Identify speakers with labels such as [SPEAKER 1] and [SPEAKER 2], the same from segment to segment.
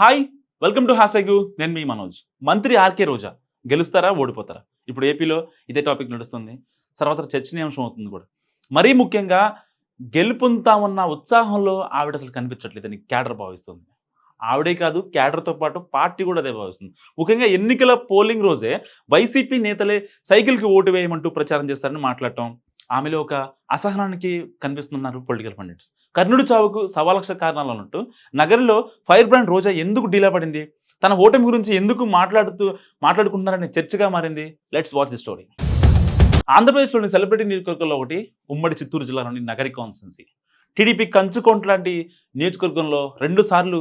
[SPEAKER 1] Hi welcome to hash నేను మీ మనోజ్. మంత్రి RK రోజా. గెలుస్తారా ఓడిపోతారా? ఇప్పుడు ఏపీలో ఇదే టాపిక్ నడుస్తుంది. తర్వాత చర్చనీయాంశం అవుతుంది కూడా. మరీ ముఖ్యంగా గెలుపొందుతామన్న ఉత్సాహంలో ఆవిడ అసలు కనిపించట్లేదని క్యాడర్ భావిస్తుంది. ఆవిడే కాదు క్యాడర్తో పాటు పార్టీ కూడా అదే భావిస్తుంది. ముఖ్యంగా ఎన్నికల పోలింగ్ రోజే వైసీపీ నేతలే సైకిల్కి ఓటు వేయమంటూ ప్రచారం చేస్తారని మాట్లాడటం ఆమెలో ఒక అసహనానికి కనిపిస్తున్నారు పొలిటికల్ పండిట్స్. కర్ణుడి చావుకు సవా లక్ష కారణాలు అన్నట్టు నగరంలో ఫైర్ బ్రాండ్ రోజా ఎందుకు డీలా పడింది? తన ఓటమి గురించి ఎందుకు మాట్లాడుతూ మాట్లాడుకుంటున్నారనే చర్చగా మారింది? లెట్స్ వాచ్ ది స్టోరీ ఆంధ్రప్రదేశ్లోని సెలబ్రిటీ నియోజకవర్గంలో ఒకటి ఉమ్మడి చిత్తూరు జిల్లాలోని నగరి కాన్స్టెన్సీ. టీడీపీ కంచుకోంట్ లాంటి నియోజకవర్గంలో రెండుసార్లు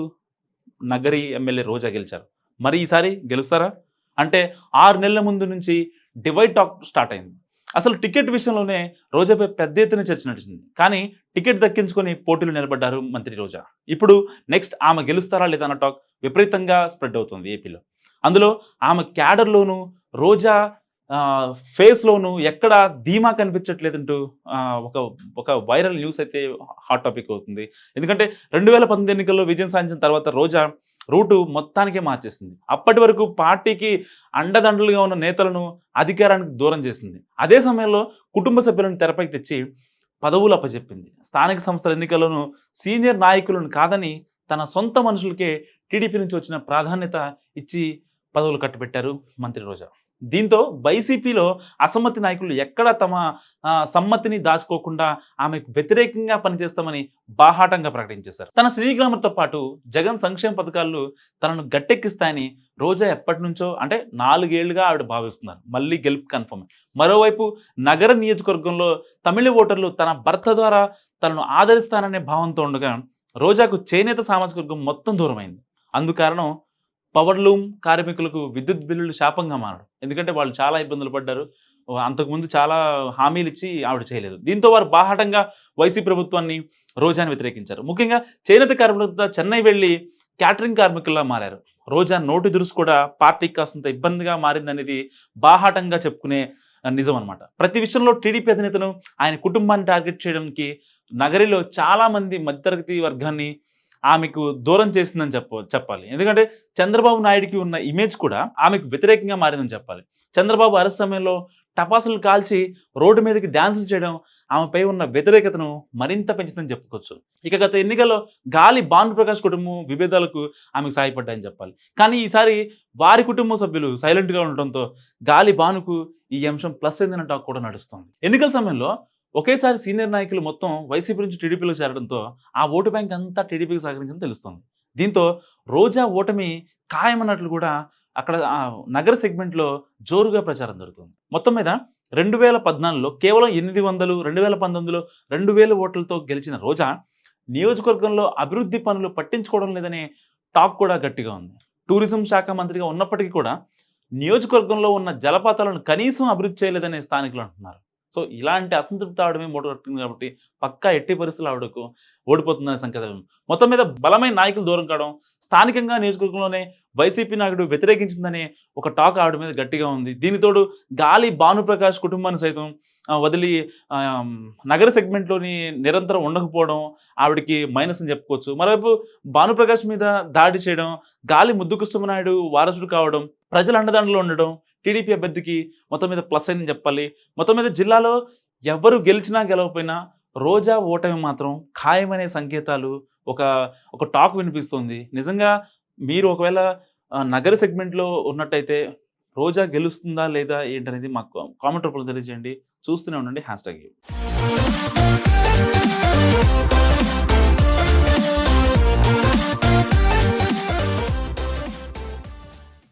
[SPEAKER 1] నగరి ఎమ్మెల్యే రోజా గెలిచారు. మరి ఈసారి గెలుస్తారా? అంటే ఆరు నెలల ముందు నుంచి డివైడ్ టాక్ స్టార్ట్ అయింది. అసలు టికెట్ విషయంలోనే రోజాపై పెద్ద ఎత్తున చర్చ నడిచింది. కానీ టికెట్ దక్కించుకొని పోటీలు నిలబడ్డారు మంత్రి రోజా. ఇప్పుడు నెక్స్ట్ ఆమె గెలుస్తారా లేదా అన్న టాక్ విపరీతంగా స్ప్రెడ్ అవుతుంది ఏపీలో. అందులో ఆమె క్యాడర్లోను రోజా ఫేస్లోనూ ఫేస్లోను ఎక్కడ ధీమా కనిపించట్లేదంటూ ఒక ఒక వైరల్ న్యూస్ అయితే హాట్ టాపిక్ అవుతుంది. ఎందుకంటే రెండు వేల పంతొమ్మిది ఎన్నికల్లో విజయం సాధించిన తర్వాత రోజా రూటు మొత్తానికే మార్చేసింది. అప్పటి వరకు పార్టీకి అండదండలుగా ఉన్న నేతలను అధికారానికి దూరం చేసింది. అదే సమయంలో కుటుంబ సభ్యులను తెరపైకి తెచ్చి పదవులు అప్పచెప్పింది స్థానిక సంస్థల ఎన్నికల్లోనూ సీనియర్ నాయకులను కాదని తన సొంత మనుషులకే టీడీపీ నుంచి వచ్చిన ప్రాధాన్యత ఇచ్చి పదవులు కట్టబెట్టారు మంత్రి రోజా. దీంతో వైసీపీలో అసమ్మతి నాయకులు ఎక్కడ తమ సమ్మతిని దాచుకోకుండా ఆమెకు వ్యతిరేకంగా పనిచేస్తామని బాహాటంగా ప్రకటించేశారు. తన శ్రీగ్రామంతో పాటు జగన్ సంక్షేమ పథకాలు తనను గట్టెక్కిస్తాయని రోజా ఎప్పటి నుంచో అంటే నాలుగేళ్ళుగా ఆవిడ భావిస్తున్నారు. మళ్ళీ గెలుపు కన్ఫర్మ్. మరోవైపు నగర నియోజకవర్గంలో తమిళ ఓటర్లు తన భర్త ద్వారా తనను ఆదరిస్తాననే భావంతో ఉండగా రోజాకు చేనేత సామాజిక వర్గం మొత్తం దూరమైంది. అందుకారణం పవర్ లూమ్ కార్మికులకు విద్యుత్ బిల్లులు శాపంగా మారడం. ఎందుకంటే వాళ్ళు చాలా ఇబ్బందులు పడ్డారు. అంతకుముందు చాలా హామీలు ఇచ్చి ఆవిడ చేయలేదు. దీంతో వారు బాహాటంగా వైసీ ప్రభుత్వాన్ని రోజాని వ్యతిరేకించారు. ముఖ్యంగా చేనేత కార్మికులతో చెన్నై వెళ్ళి క్యాటరింగ్ కార్మికుల్లా మారారు. రోజా నోటి దురుసు కూడా పార్టీకి కాస్తంత ఇబ్బందిగా మారిందనేది బాహాటంగా చెప్పుకునే నిజం అనమాట ప్రతి విషయంలో టీడీపీ అధినేతను ఆయన కుటుంబాన్ని టార్గెట్ చేయడానికి నగరిలో చాలామంది మధ్యతరగతి వర్గాన్ని ఆమెకు దూరం చేసిందని చెప్ప చెప్పాలి. ఎందుకంటే చంద్రబాబు నాయుడికి ఉన్న ఇమేజ్ కూడా ఆమెకు వ్యతిరేకంగా మారిందని చెప్పాలి. చంద్రబాబు అరెస్ట్ సమయంలో టపాసులు కాల్చి రోడ్డు మీదకి డ్యాన్సులు చేయడం ఆమెపై ఉన్న వ్యతిరేకతను మరింత పెంచుతుందని చెప్పుకోవచ్చు. ఇక గత ఎన్నికల్లో గాలి భానుప్రకాష్ కుటుంబం విభేదాలకు ఆమెకు సహాయపడ్డాయని చెప్పాలి. కానీ ఈసారి వారి కుటుంబ సభ్యులు సైలెంట్గా ఉండటంతో గాలి భానుకు ఈ అంశం ప్లస్ అయిందన్న టాక్ కూడా నడుస్తుంది. ఎన్నికల సమయంలో ఒకేసారి సీనియర్ నాయకులు మొత్తం వైసీపీ నుంచి టీడీపీలో చేరడంతో ఆ ఓటు బ్యాంక్ అంతా టీడీపీకి సహకరించిందని తెలుస్తోంది. దీంతో రోజా ఓటమి ఖాయమన్నట్లు కూడా అక్కడ ఆ నగర సెగ్మెంట్లో జోరుగా ప్రచారం జరుగుతుంది. మొత్తం మీద రెండు వేల పద్నాలుగులో కేవలం ఎనిమిది వందలు రెండు వేల పంతొమ్మిదిలో రెండు వేల ఓట్లతో గెలిచిన రోజా నియోజకవర్గంలో అభివృద్ధి పనులు పట్టించుకోవడం లేదనే టాక్ కూడా గట్టిగా ఉంది. టూరిజం శాఖ మంత్రిగా ఉన్నప్పటికీ కూడా నియోజకవర్గంలో ఉన్న జలపాతాలను కనీసం అభివృద్ధి చేయలేదనే స్థానికులు అంటున్నారు. సో ఇలాంటి అసంతృప్తి ఆవడమే మీద కట్టింది కాబట్టి పక్కా ఎట్టి పరిస్థితులు ఆవిడకు ఓడిపోతుందనే సంకేతం మొత్తం మీద బలమైన నాయకులు దూరం కావడం స్థానికంగా నియోజకవర్గంలోనే వైసీపీ నాయకుడు వ్యతిరేకించిందనే ఒక టాక్ ఆవిడ మీద గట్టిగా ఉంది. దీనితోడు గాలి భానుప్రకాష్ కుటుంబాన్ని సైతం వదిలి నగర సెగ్మెంట్లోని నిరంతరం ఉండకపోవడం ఆవిడకి మైనస్ అని చెప్పుకోవచ్చు. మరోవైపు భానుప్రకాష్ మీద దాడి చేయడం గాలి ముద్దుకృష్ణమనాయుడు వారసుడు కావడం ప్రజల అండదండలో ఉండడం టీడీపీ అభ్యర్థికి మొత్తం మీద ప్లస్ అని చెప్పాలి. మొత్తం మీద జిల్లాలో ఎవరు గెలిచినా గెలవకపోయినా రోజా ఓటమి మాత్రం ఖాయమనే సంకేతాలు ఒక ఒక టాక్ వినిపిస్తుంది. నిజంగా మీరు ఒకవేళ నగర సెగ్మెంట్లో ఉన్నట్టయితే రోజా గెలుస్తుందా లేదా ఏంటనేది మాకు కామెంట్ రూపంలో తెలియజేయండి. చూస్తూనే ఉండండి హ్యాష్ ట్యాగ్